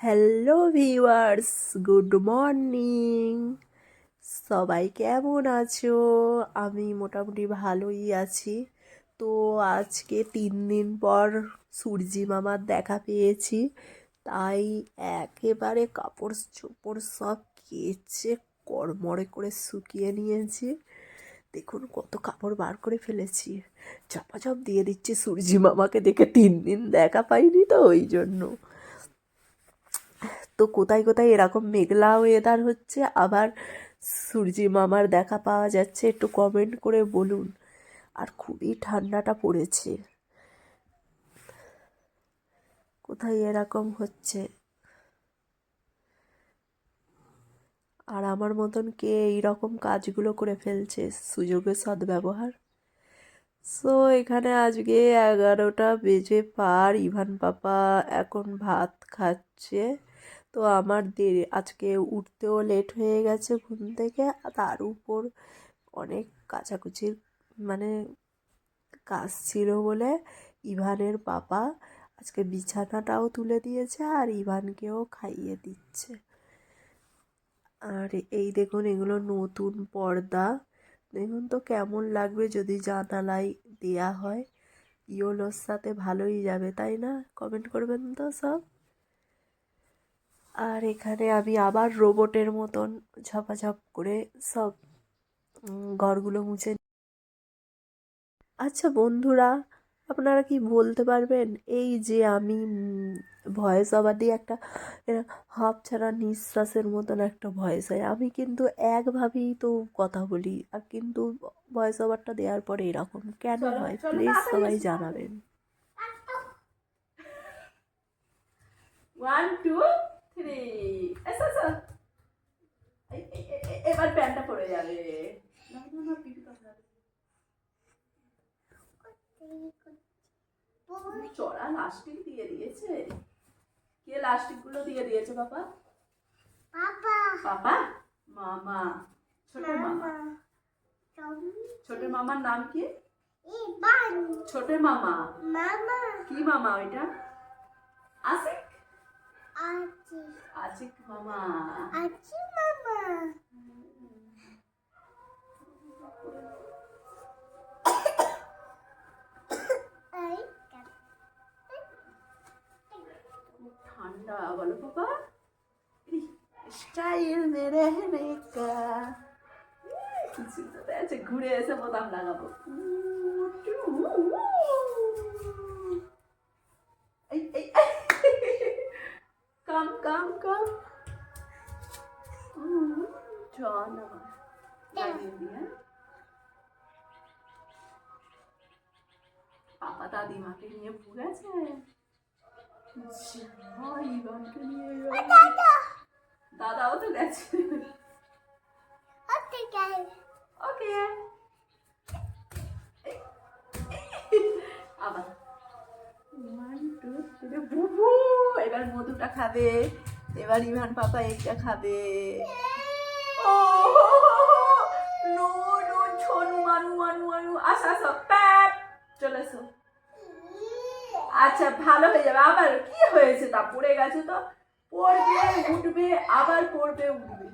Hello viewers, good morning. সবাই কেমন আছো? আমি মোটামুটি ভালোই আছি। তো আজকে তিন দিন পর সূর্যি মামার দেখা পেয়েছি। তাই একেবারে কাপড় চোপড় সব কেচে কড়মড়ে করে শুকিয়ে নিয়েছি। দেখুন কত কাপড় বার করে ফেলেছি। চাপাচাপ দিয়ে দিচ্ছি সূর্যি মামাকে দেখে তিন দিন দেখা পাইনি তো ওই জন্য। তো কোথায় কোথায় এরকম মেঘলা ওয়েদার হচ্ছে? আবার সূর্যি মামার দেখা পাওয়া যাচ্ছে, একটু কমেন্ট করে বলুন। আর খুবই ঠান্ডাটা পড়েছে। কোথায় এরকম হচ্ছে? আর আমার মতন কে এইরকম কাজগুলো করে ফেলছে? সুযোগের সদ্ব্যবহার? সো এখানে আজকে এগারোটা বেজে পার। ইভান পাপা এখন ভাত খাচ্ছে। তো আমার দেরি, আজকে উঠতেও লেট হয়ে গেছে ঘুম থেকে। তার উপর অনেক কাচাকুচির মানে কাজ ছিল বলে ইভানের পাপা আজকে বিছানাটাও তুলে দিয়েছে আর ইভানকেও খাইয়ে দিচ্ছে। আর এই দেখুন এগুলো নতুন পর্দা। দেখুন তো কেমন লাগবে যদি জানালায় দেয়া হয়। ইয়োলোর সাথে ভালোই যাবে, তাই না? কমেন্ট করবেন তো সব। আর এখানে আমি আবার রোবটের মতন ঝপাঝপ করে সব ঘরগুলো মুছে আচ্ছা বন্ধুরা আপনারা কি বলতে পারবেন? এই যে আমি ভয়েস ওভার দিয়ে একটা হাফ ছাড়া নিঃশ্বাসের মতন একটা ভয়েস হয়। আমি কিন্তু একভাবেই তো কথা বলি আর কিন্তু ভয়েস ওভারটা দেওয়ার পরে এরকম। কেন হয়? প্লিজ সবাই জানাবেন। ওয়ান টু থ্রি এসো এসো এবার প্যান্টটা পড়ে যাবে না, না, না, কথা চড়া লাস্টিক দিয়ে দিয়েছে। কে লাস্টিকগুলো দিয়ে দিয়েছে বাবা? পাপা। মামা। ছোট মামা। ছোট মামার নাম কি? ছোট মামা। কি মামা ওইটা? আসিক আচিক মামা খুব ঠান্ডা বলো বাবা। স্টাইল মে রহনে কা। ঘুরে এসে বোতাম লাগাবো। এই এই। কাম কাম কাম চল আমার লাগিয়ে দিয়ে পাপা দাদিমাকে নিয়ে ঘুরেছে যা, ইভানকে নিয়ে গেল। দাদাও তো গেছে ওকে আবার ওয়ান টু থ্রি বুবু এবার মধুটা খাবে। এবার ইভান পাপা এইটা খাবে। ও, নো নো, ছনু মানু মানু মানু আসো আসো প্যাপ, চলে এসো। আচ্ছা ভালো হয়ে যাবে। আবার কি হয়েছে তা পড়ে গেছে তো? পড়বে, উঠবে, আবার পড়বে, উঠবে।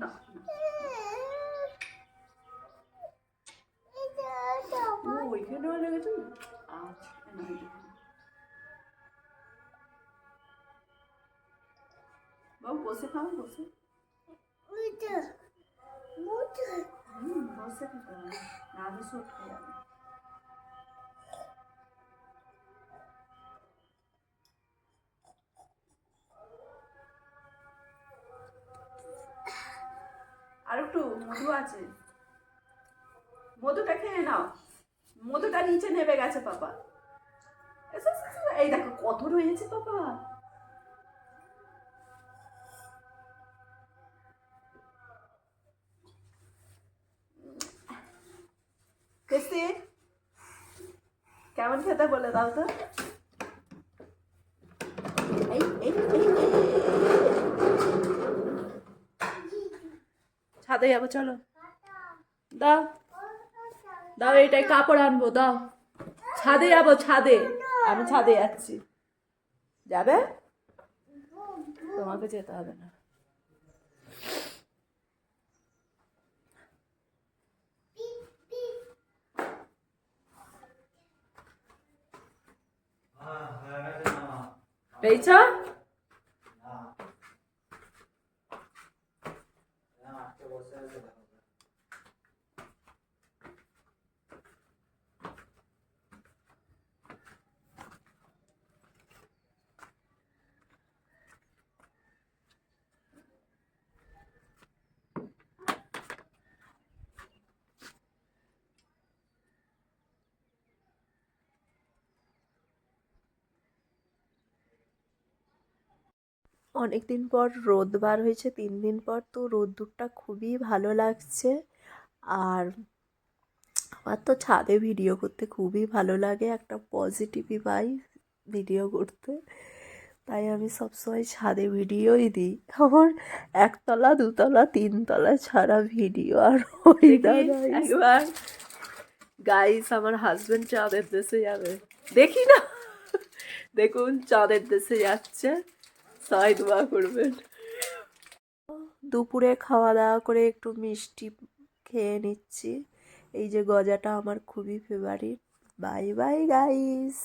না ও লেগেছে? আচ্ছা বাবু বসে খাও বসে হুম বসে খেতে হবে না আমি যাবে আর একটু মধু আছে। মধুটা খেয়ে নাও। মধুটা নিচে নেমে গেছে পাপা। এই দেখো কত রয়েছে পাপা। কেমন খেতে বলে দাও তো। ছাদে যাব, চলো। দাও। দাও, এইটাই কাপড় আনব, দাও। ছাদে যাব, ছাদে। আমি ছাদে যাচ্ছি। যাবে? তোমাকে যেতে হবে না। পেয়েছ অনেক দিন পর রোদ বার হয়েছে তিন দিন পর তো রোদ্দুরটা খুবই ভালো লাগছে। আর আমার তো ছাদে ভিডিও করতে খুবই ভালো লাগে একটা পজিটিভই পাই ভিডিও করতে। তাই আমি সবসময় ছাদে ভিডিওই দিই। আমার একতলা দুতলা তিনতলা ছাড়া ভিডিও আর ওই একবার গাইস আমার হাজবেন্ড চাঁদের দেশে যাবে। দেখি না। দেখুন চাঁদের দেশে যাচ্ছে। সবাই দোয়া করবেন। দুপুরে খাওয়া দাওয়া করে একটু মিষ্টি খেয়ে নিচ্ছি। এই যে গজাটা আমার খুবই ফেভারিট বাই বাই গাইস